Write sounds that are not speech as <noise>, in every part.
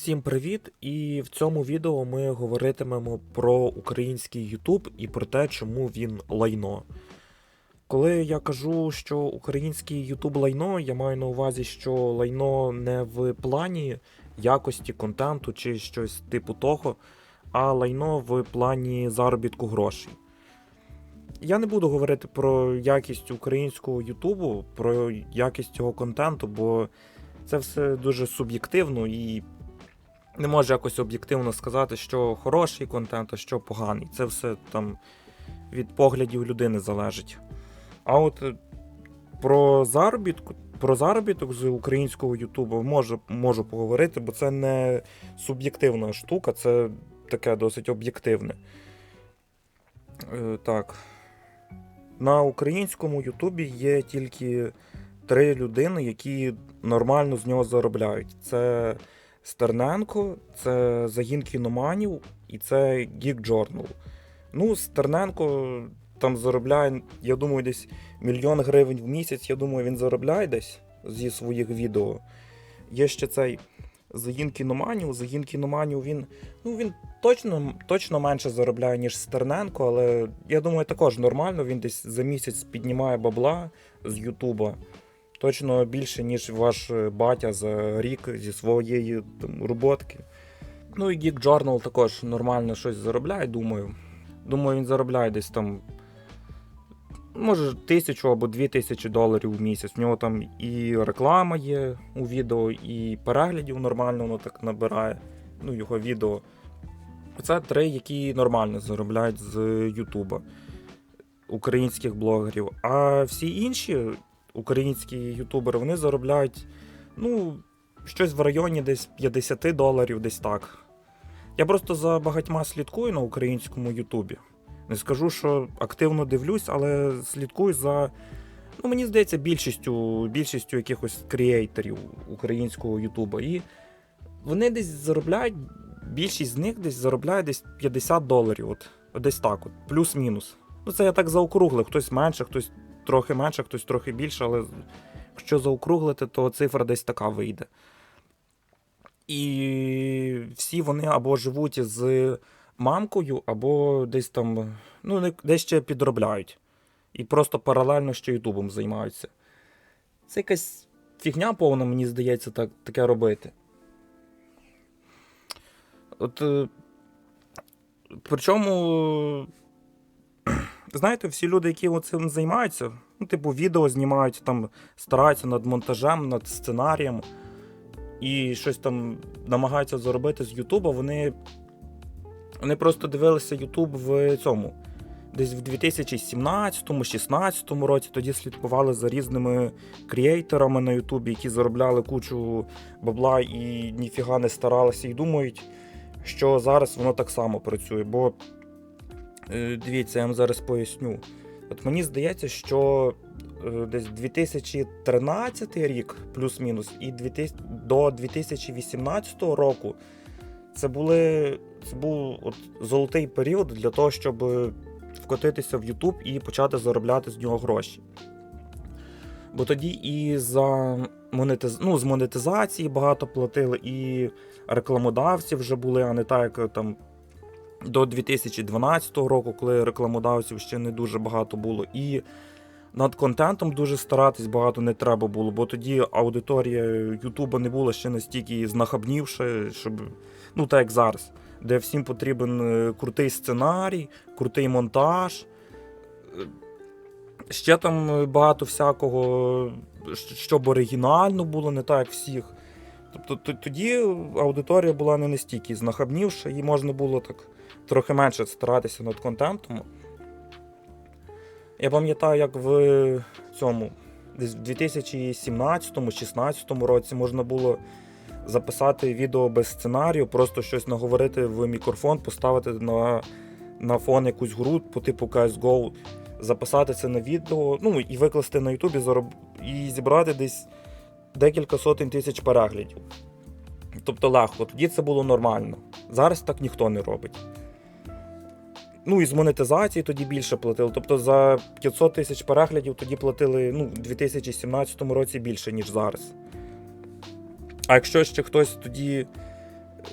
Всім привіт! І в цьому відео ми говоритимемо про український YouTube і про те, чому він лайно. Коли я кажу, що український YouTube лайно, я маю на увазі, що лайно не в плані якості контенту чи щось типу того, а лайно в плані заробітку грошей. Я не буду говорити про якість українського Ютубу, про якість цього контенту, бо це все дуже суб'єктивно і не можу якось об'єктивно сказати, що хороший контент, а що поганий. Це все там від поглядів людини залежить. А от е, про заробітку, про заробіток з українського Ютубу можу, можу поговорити, бо це не суб'єктивна штука, це таке досить об'єктивне. Е, так. На українському Ютубі є тільки три людини, які нормально з нього заробляють. Це Стерненко, це загін кіноманів і це Geek Journal. Ну, Стерненко там заробляє, я думаю, десь мільйон гривень в місяць. Я думаю, він заробляє десь зі своїх відео. Є ще цей загін кіноманів. Загін кіноманів він, ну, він точно, точно менше заробляє, ніж Стерненко, але я думаю, також нормально. Він десь за місяць піднімає бабла з Ютуба. Точно більше, ніж ваш е, батя за рік зі своєї там, роботки. Ну і Geek Journal також нормально щось заробляє, думаю. Думаю, він заробляє десь там. Може, тисячу або дві тисячі доларів в місяць. У нього там і реклама є у відео, і переглядів нормально воно так набирає. Ну, його відео. Це три, які нормально заробляють з Ютуба українських блогерів. А всі інші українські ютубери, вони заробляють ну, щось в районі десь 50 доларів, десь так. Я просто за багатьма слідкую на українському Ютубі. Не скажу, що активно дивлюсь, але слідкую за, ну, мені здається, більшістю більшістю якихось креаторів українського Ютуба. І вони десь заробляють, більшість з них десь заробляє десь 50 доларів. От, десь так, от, плюс-мінус. Ну, це я так заокруглив, хтось менше, хтось трохи менше, хтось трохи більше, але якщо заокруглити, то цифра десь така вийде. І всі вони або живуть з мамкою, або десь там, ну, десь ще підробляють. І просто паралельно ще Ютубом займаються. Це якась фігня повна, мені здається, так, таке робити. От. е, Причому знаєте, всі люди, які цим займаються, ну, типу, відео знімають, там, стараються над монтажем, над сценарієм і щось там намагаються заробити з Ютуба, вони, вони просто дивилися Ютуб в цьому. Десь в 2017-16 році тоді слідкували за різними кріейторами на Ютубі, які заробляли кучу бабла і ніфіга не старалися, і думають, що зараз воно так само працює. Бо Дивіться, я вам зараз поясню. От мені здається, що е, десь 2013 рік, плюс-мінус, і 2000, до 2018 року це були це був от золотий період для того, щоб вкотитися в YouTube і почати заробляти з нього гроші. Бо тоді і за монетиз... ну, з монетизації багато платили, і рекламодавці вже були, а не так, як там до 2012 року, коли рекламодавців ще не дуже багато було. І над контентом дуже старатись багато не треба було, бо тоді аудиторія Ютуба не була ще настільки знахабнівша, щоб ну так як зараз, де всім потрібен е, крутий сценарій, крутий монтаж. Е, Ще там е, багато всякого, щоб оригінально було, не так як всіх. Тобто тоді аудиторія була не настільки знахабнівша, і можна було так трохи менше старатися над контентом. Я пам'ятаю, як в цьому, десь в 2017-16 році можна було записати відео без сценарію, просто щось наговорити в мікрофон, поставити на, на фон якусь гру по типу CSGO, записати це на відео, ну і викласти на Ютубі зароб... і зібрати десь декілька сотень тисяч переглядів. Тобто легко, тоді це було нормально. Зараз так ніхто не робить. Ну і з монетизації тоді більше платили. Тобто за 500 тисяч переглядів тоді платили ну, у 2017 році більше, ніж зараз. А якщо ще хтось тоді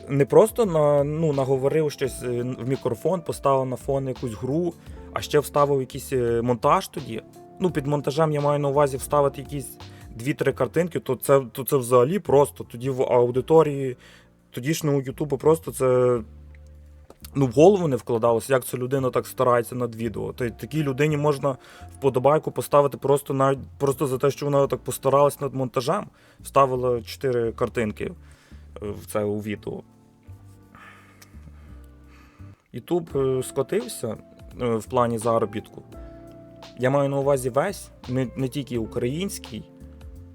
не просто на, ну, наговорив щось е, в мікрофон, поставив на фон якусь гру, а ще вставив якийсь е, монтаж тоді. Ну, під монтажем я маю на увазі вставити якісь 2-3 картинки, то це, то це взагалі просто. Тоді в аудиторії тодішнього Ютубу просто це. Ну, в голову не вкладалося, як ця людина так старається над відео. Й такій людині можна вподобайку поставити просто навіть просто за те, що вона так постаралась над монтажем, вставила 4 картинки е, в це у відео. Ютуб е, скотився е, в плані заробітку. Я маю на увазі весь, не, не тільки український.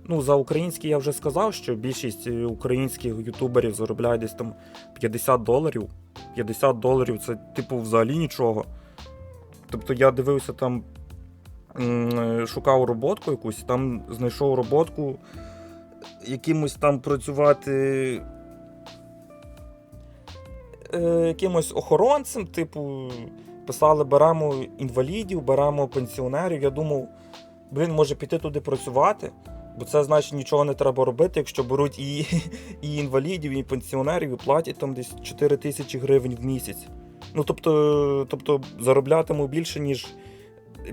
Ну, за український я вже сказав, що більшість українських ютуберів заробляє десь там 50 доларів. 50 доларів це, типу, взагалі нічого. Тобто я дивився там, е, шукав роботку якусь, там знайшов роботку якимось там працювати. е, Якимось охоронцем, типу, писали, беремо інвалідів, беремо пенсіонерів. Я думав, блін, може піти туди працювати, бо це значить нічого не треба робити, якщо беруть і, <laughs> і інвалідів, і пенсіонерів, і платять там десь 4 тисячі гривень в місяць. Ну, тобто, тобто зароблятиму більше, ніж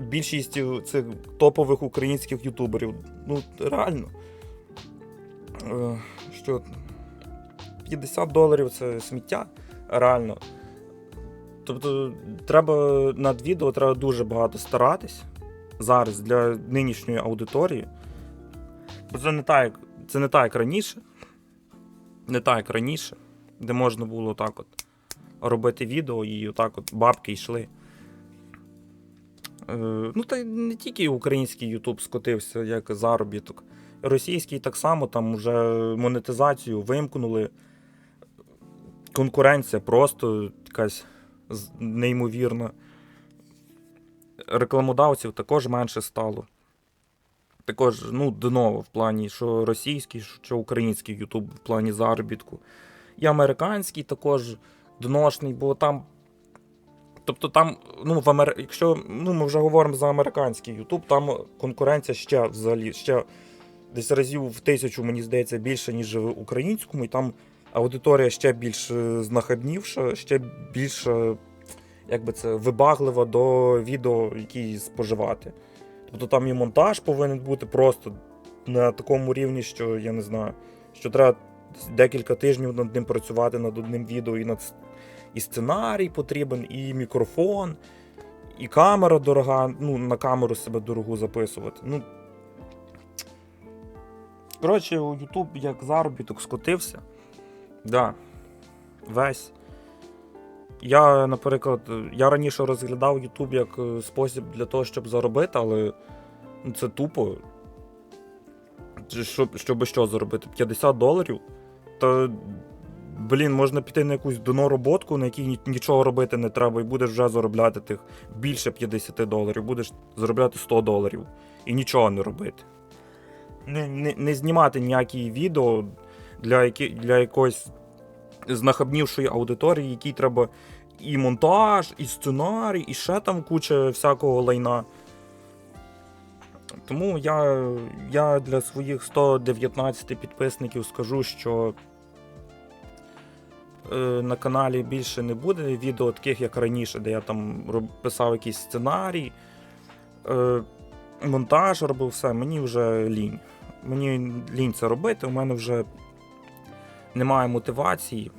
більшість цих топових українських ютуберів. Ну, реально. Е, Що 50 доларів це сміття, реально. Тобто, треба над відео треба дуже багато старатись зараз для нинішньої аудиторії. Це не так, це не так, як раніше. Не так, як раніше, де можна було так от робити відео і отак от бабки йшли. Е, ну, та не тільки український Ютуб скотився як заробіток. Російський так само там вже монетизацію вимкнули. Конкуренція просто якась неймовірна. Рекламодавців також менше стало. Також, ну, дно в плані, що російський, що український Ютуб в плані заробітку. І американський також дношний, бо там. Тобто там, ну, в Амер... якщо ну, ми вже говоримо за американський Ютуб, там конкуренція ще взагалі ще десь разів в тисячу, мені здається, більше, ніж в українському, і там аудиторія ще більш е, знахабнівша, ще більш як би це, вибаглива до відео, які споживати. Тобто там і монтаж повинен бути просто на такому рівні, що я не знаю, що треба декілька тижнів над ним працювати над одним відео, і над і сценарій потрібен, і мікрофон, і камера дорога, ну, на камеру себе дорогу записувати. Ну, коротше, YouTube як заробіток скотився. Да. Весь. Я, наприклад, я раніше розглядав YouTube як е, спосіб для того, щоб заробити, але ну, це тупо. Щоб, щоб що заробити? 50 доларів? Та, блін, можна піти на якусь доно роботку, на якій нічого робити не треба, і будеш вже заробляти тих більше 50 доларів, будеш заробляти 100 доларів і нічого не робити. Не, не, не знімати ніякі відео для, які, для якоїсь знахабнівшої аудиторії, якій треба і монтаж, і сценарій, і ще там куча всякого лайна. Тому я, я для своїх 119 підписників скажу, що е, на каналі більше не буде відео таких, як раніше, де я там писав якийсь сценарій, е, монтаж робив все. Мені вже лінь. Мені лінь це робити, у мене вже немає мотивації.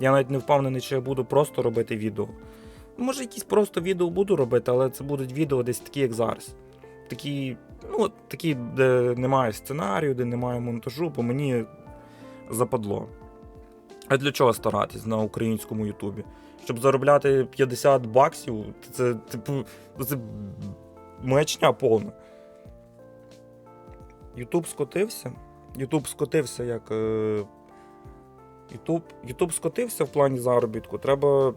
Я навіть не впевнений, чи я буду просто робити відео. Може, якісь просто відео буду робити, але це будуть відео десь такі, як зараз. Такі, ну, такі, де немає сценарію, де немає монтажу, бо мені западло. А для чого старатись на українському Ютубі? Щоб заробляти 50 баксів, це, типу, це маячня повна. Ютуб скотився. Ютуб скотився як. Е... Ютуб, Ютуб скотився в плані заробітку. Треба,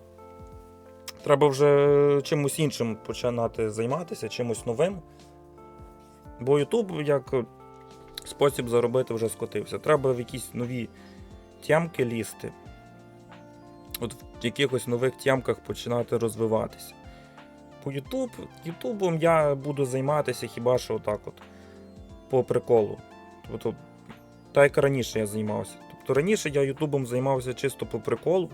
треба вже чимось іншим починати займатися, чимось новим. Бо Ютуб як спосіб заробити вже скотився. Треба в якісь нові тямки лізти. От в якихось нових тямках починати розвиватися. По Ютуб, Ютубом я буду займатися хіба що отак от. По приколу. Тобто, так як раніше я займався. Тобто То раніше я Ютубом займався чисто по приколу.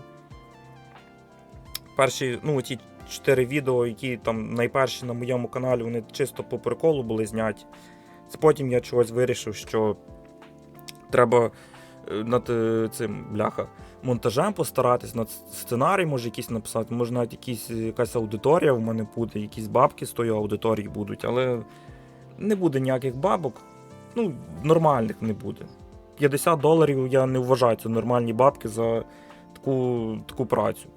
Перші, ну, ті чотири відео, які там найперші на моєму каналі, вони чисто по приколу були зняті. Потім я чогось вирішив, що треба е, над е, цим бляха монтажем постаратись, над сценарій може якийсь написати, може навіть якісь, якась аудиторія в мене буде, якісь бабки з тої аудиторії будуть, але не буде ніяких бабок. Ну, нормальних не буде. 50 доларів я не вважаю це нормальні бабки за таку, таку працю.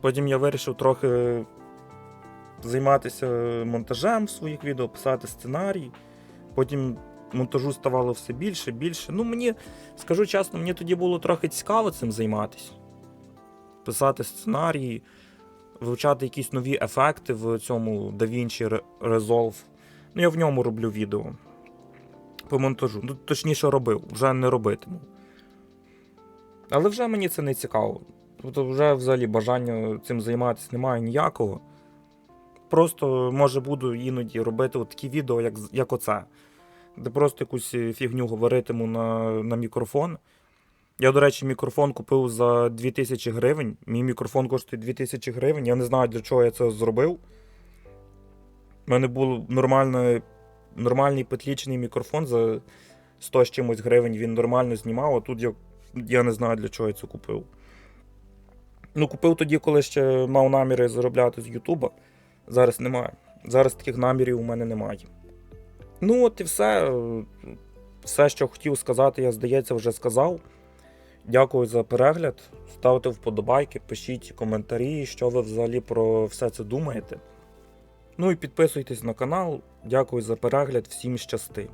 Потім я вирішив трохи займатися монтажем своїх відео, писати сценарій. Потім монтажу ставало все більше, більше. Ну, мені, скажу чесно, мені тоді було трохи цікаво цим займатися. Писати сценарії, вивчати якісь нові ефекти в цьому DaVinci Resolve. Ну, я в ньому роблю відео. По монтажу. Ну, точніше, робив, вже не робитиму. Але вже мені це не цікаво. Тобто вже взагалі бажання цим займатися немає ніякого. Просто, може, буду іноді робити такі відео, як, як оце. Де просто якусь фігню говоритиму на, на мікрофон. Я, до речі, мікрофон купив за 2000 гривень. Мій мікрофон коштує 2000 гривень. Я не знаю, для чого я це зробив. У мене був нормальний, нормальний петлічний мікрофон за 100 з чимось гривень. Він нормально знімав, а тут я, я не знаю, для чого я це купив. Ну, купив тоді, коли ще мав наміри заробляти з Ютуба. Зараз немає. Зараз таких намірів у мене немає. Ну, от і все. Все, що хотів сказати, я, здається, вже сказав. Дякую за перегляд. Ставте вподобайки, пишіть коментарі, що ви взагалі про все це думаєте. Ну і підписуйтесь на канал. Дякую за перегляд, всім щасти.